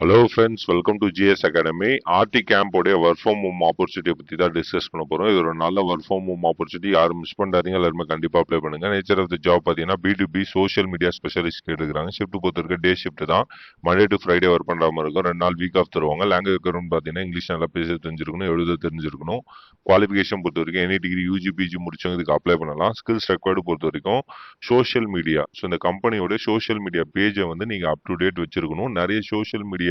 Hello friends welcome to GS academy RT கேம்போடைய work from home ஆப்பர்ச்சுனிட்டியை பற்றி தான் டிஸ்கஸ் பண்ண போகிறோம் இது ஒரு நல்ல ஒர்க் ஃப்ரம் ஹோம் ஆப்பர்ச்சுனிட்டி யாரும் மிஸ் பண்ணுறாங்க எல்லாருமே கண்டிப்பாக அப்ளை பண்ணுங்கள் நேச்சர் ஆஃப் த ஜாப் பார்த்தீங்கன்னா B to B social media specialist கேட்டுக்கிறாங்க. ஷிஃப்ட் பொறுத்திருக்க. டே ஷிஃப்ட் தான். மண்டே டு ஃப்ரைடே ஒர்க் பண்ணுற மாதிரி இருக்கும். ரெண்டு நாள் வீக் ஆஃப் தருவாங்க. லாங்குவேஜ் இருக்கிறோம்னு பார்த்தீங்கன்னா இங்கிலீஷ் நல்லா பேச தெரிஞ்சிருக்கணும் எழுத தெரிஞ்சிருக்கணும். குவாலிஃபிகேஷன் பொறுத்த வரைக்கும் எனி டிகிரி யூஜி பிஜி முடிச்சவங்க இதுக்கு அப்ளை பண்ணலாம். ஸ்கில்ஸ் ரெக்வயர்டு பொறுத்த வரைக்கும் சோஷியல் மீடியா ஸோ இந்த கம்பெனியோட சோஷியல் மீடியா பேஜை வந்து நீங்கள் அப் டு டேட் வச்சிருக்கணும். நிறைய சோஷியல் மீடியா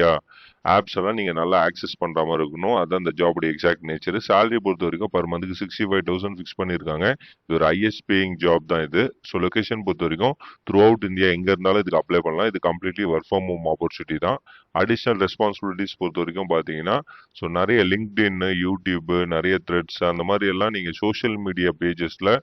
ஆப்ஸ் எல்லாம் நீங்கள் நல்லா ஆக்சஸ் பண்ணுற மாதிரி இருக்கணும். அதுதான் அந்த ஜாபுடைய எக்ஸாக்ட் நேச்சர் சேலரி பொறுத்த வரைக்கும் பர் மந்த்துக்கு சிக்ஸ்டி ஃபைவ் தௌசண்ட் ஃபிக்ஸ் பண்ணியிருக்காங்க. இது ஒரு ஐஎஸ் பேயிங் ஜாப் தான் இது. ஸோ லொக்கேஷன் பொறுத்த வரைக்கும் த்ரூ அவுட் இந்தியா எங்கே இருந்தாலும் இதுக்கு அப்ளை பண்ணலாம். இது completely work from home opportunity தான். அடிஷ்னல் ரெஸ்பான்சிபிலிட்டிஸ் பொறுத்த வரைக்கும் பார்த்தீங்கன்னா ஸோ நிறைய லிங்க்டின் யூடியூப் நிறைய த்ரெட்ஸ் அந்த மாதிரி எல்லாம் நீங்கள் சோஷியல் மீடியா பேஜஸில்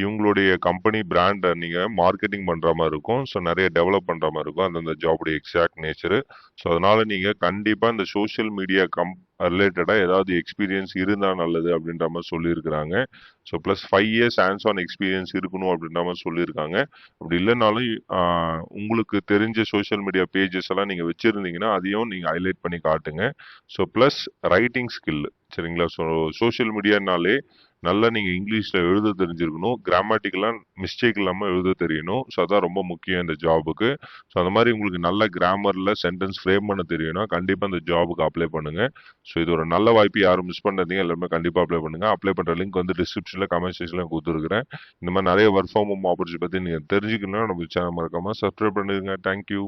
இவங்களுடைய கம்பெனி பிராண்டை நீங்கள் மார்க்கெட்டிங் பண்ணுற மாதிரி இருக்கும். ஸோ நிறைய டெவலப் பண்ணுற மாதிரி இருக்கும். அந்தந்த ஜாபுடைய எக்ஸாக்ட் நேச்சரு ஸோ அதனால் நீங்கள் கண்டிப்பாக இந்த சோஷியல் மீடியா கம் ரிலேட்டடாக ஏதாவது எக்ஸ்பீரியன்ஸ் இருந்தால் நல்லது அப்படின்ற மாதிரி சொல்லியிருக்கிறாங்க. So plus five years hands on experience இருக்கணும் அப்படின்ற மாதிரி சொல்லியிருக்காங்க. அப்படி இல்லைனாலும் உங்களுக்கு தெரிஞ்ச சோஷியல் மீடியா பேஜஸ் எல்லாம் நீங்கள் வச்சுருந்தீங்கன்னா அதையும் நீங்கள் ஹைலைட் பண்ணி காட்டுங்க. ஸோ ப்ளஸ் ரைட்டிங் ஸ்கில் சரிங்களா? ஸோ சோஷியல் மீடியானாலே நல்லா நீங்கள் இங்கிலீஷில் எழுத தெரிஞ்சிருக்கணும். கிராமட்டிக்கலாக மிஸ்டேக் இல்லாமல் எழுத தெரியணும். ஸோ அதான் ரொம்ப முக்கியம் இந்த ஜாபுக்கு ஸோ அந்த மாதிரி உங்களுக்கு நல்ல கிராமரில் சென்டென்ஸ் ஃப்ரேம் பண்ண தெரியும்னா கண்டிப்பாக அந்த ஜாபுக்கு அப்ளை பண்ணுங்கள் ஸோ இது ஒரு நல்ல வாய்ப்பு. யாரும் மிஸ் பண்ணுறதீங்க எல்லாருமே கண்டிப்பாக அப்ளை பண்ணுங்கள் அப்ளை பண்ணுற லிங்க் வந்து டிஸ்கிரிப்ஷனில் கமெண்ட் செக்ஷனில் கொடுத்துருக்குறேன். இந்த மாதிரி நிறைய ஒர்க் ஃப்ரம் ஹோம் ஆப்பர்ச்சுனிட்டி பற்றி நீங்கள் தெரிஞ்சுக்கணும்னா நம்ம சேனல் மறக்காமல் சப்ஸ்கிரைப் பண்ணிடுங்க தேங்க்யூ